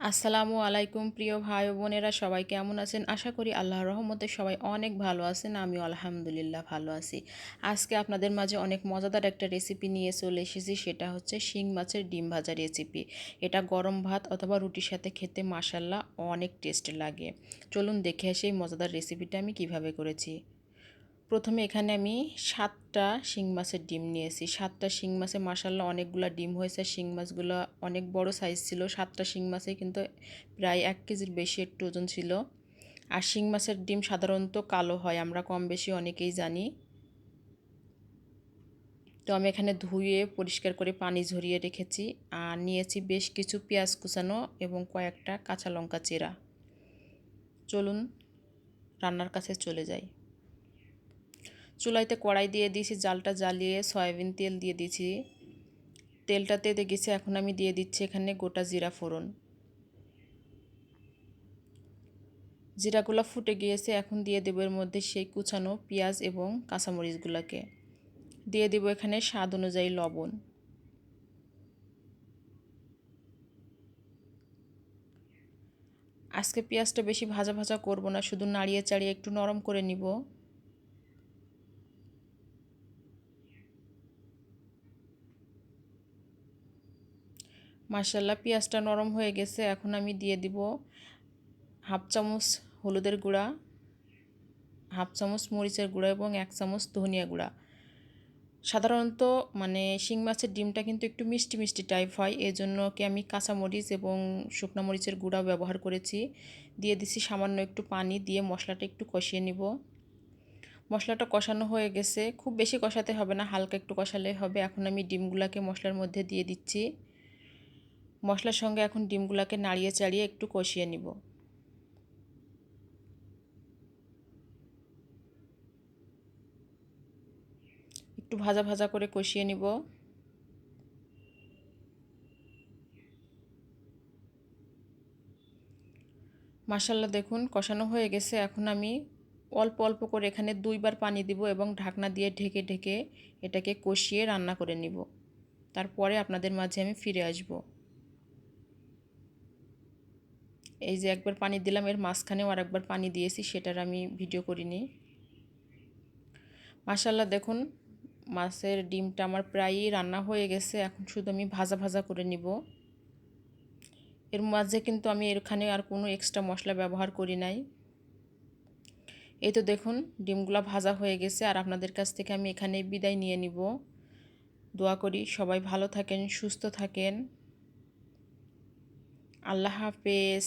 আসসালামু আলাইকুম প্রিয় ভাই বোনেরা, সবাই কেমন আছেন? আশা করি আল্লাহর রহমতে সবাই অনেক ভালো আছেন, আমিও আলহামদুলিল্লাহ ভালো আছি। আজকে আপনাদের মাঝে অনেক মজাদার একটা রেসিপি নিয়ে চলে এসেছি, সেটা হচ্ছে শিং মাছের ডিম ভাজা রেসিপি এটা গরম ভাত অথবা রুটির সাথে খেতে মাসাল্লাহ অনেক টেস্ট লাগে। চলুন দেখে আসি এই মজাদার রেসিপিটা আমি কীভাবে করেছি। প্রথমে এখানে আমি সাতটা শিং মাছের ডিম নিয়েছি। সাতটা শিং মাছে মাসাল্লাহ অনেকগুলো ডিম হয়েছে। শিং মাছগুলো অনেক বড় সাইজ ছিল। সাতটা শিং মাছে কিন্তু প্রায় এক কেজির বেশি একটু ওজন ছিল। আর শিং মাছের ডিম সাধারণত কালো হয়, আমরা কম বেশি অনেকেই জানি। তো আমি এখানে ধুয়ে পরিষ্কার করে পানি ঝরিয়ে রেখেছি। আর নিয়েছি বেশ কিছু পেঁয়াজ কুচানো এবং কয়েকটা কাঁচা লঙ্কা চেরা। চলুন, রান্নার কাছে চলে যাই। চুলাইতে কড়াই দিয়ে দিয়েছি, জালটা জ্বালিয়ে সয়াবিন তেল দিয়ে দিয়েছি। তেলটা তেতে গেছে, এখন আমি দিয়ে দিচ্ছি এখানে গোটা জিরা ফোড়ন। জিরাগুলো ফুটে গিয়েছে, এখন দিয়ে দেবো এর মধ্যে সেই কুচানো পেঁয়াজ এবং কাঁচামরিচগুলোকে। দিয়ে দেবো এখানে স্বাদ অনুযায়ী লবণ। আজকে পেঁয়াজটা বেশি ভাজা ভাজা করব না, শুধু নাড়িয়ে চাড়িয়ে একটু নরম করে নিব। মার্শাল্লাহ পেঁয়াজটা নরম হয়ে গেছে, এখন আমি দিয়ে দিব হাফ চামচ হলুদের গুঁড়া, হাফ চামচ মরিচের গুঁড়া এবং এক চামচ ধনিয়া গুঁড়া। সাধারণত মানে শিং মাছের ডিমটা কিন্তু একটু মিষ্টি মিষ্টি টাইপ হয় এই জন্য কি আমি কাঁচা মরিচ এবং শুকনো মরিচের গুঁড়া ব্যবহার করেছি। দিয়ে দিছি সামান্য একটু পানি দিয়ে মশলাটা একটু কষিয়ে নিব। মশলাটা কষানো হয়ে গেছে, খুব বেশি কষাতে হবে না, হালকা একটু কষালে হবে। এখন আমি ডিমগুলাকে মশলার মধ্যে দিয়ে দিচ্ছি। মশলার সঙ্গে এখন ডিমগুলোকে নাড়িয়ে চাড়িয়ে একটু কষিয়ে নিব। একটু ভাজা ভাজা করে কষিয়ে নিব। মাসাল্লা দেখুন, কষানো হয়ে গেছে। এখন আমি অল্প অল্প করে এখানে দুইবার পানি দিব এবং ঢাকনা দিয়ে ঢেকে ঢেকে এটাকে কষিয়ে রান্না করে নিব। তারপরে আপনাদের মাঝে আমি ফিরে আসব। এই যে একবার পানি দিলাম, এর মাঝখানেও আর একবার পানি দিয়েছি, সেটার আমি ভিডিও করিনি। মাসাল্লাহ দেখুন, মাছের ডিমটা আমার প্রায়ই রান্না হয়ে গেছে, এখন শুধু আমি ভাজা ভাজা করে নিব। এর মাঝে কিন্তু আমি এখানে আর কোনো এক্সট্রা মশলা ব্যবহার করি নাই। এই তো দেখুন, ডিমগুলো ভাজা হয়ে গেছে, আর আপনাদের কাছ থেকে আমি এখানে বিদায় নিয়ে নিব। দোয়া করি সবাই ভালো থাকেন, সুস্থ থাকেন। আল্লাহ হাফেজ।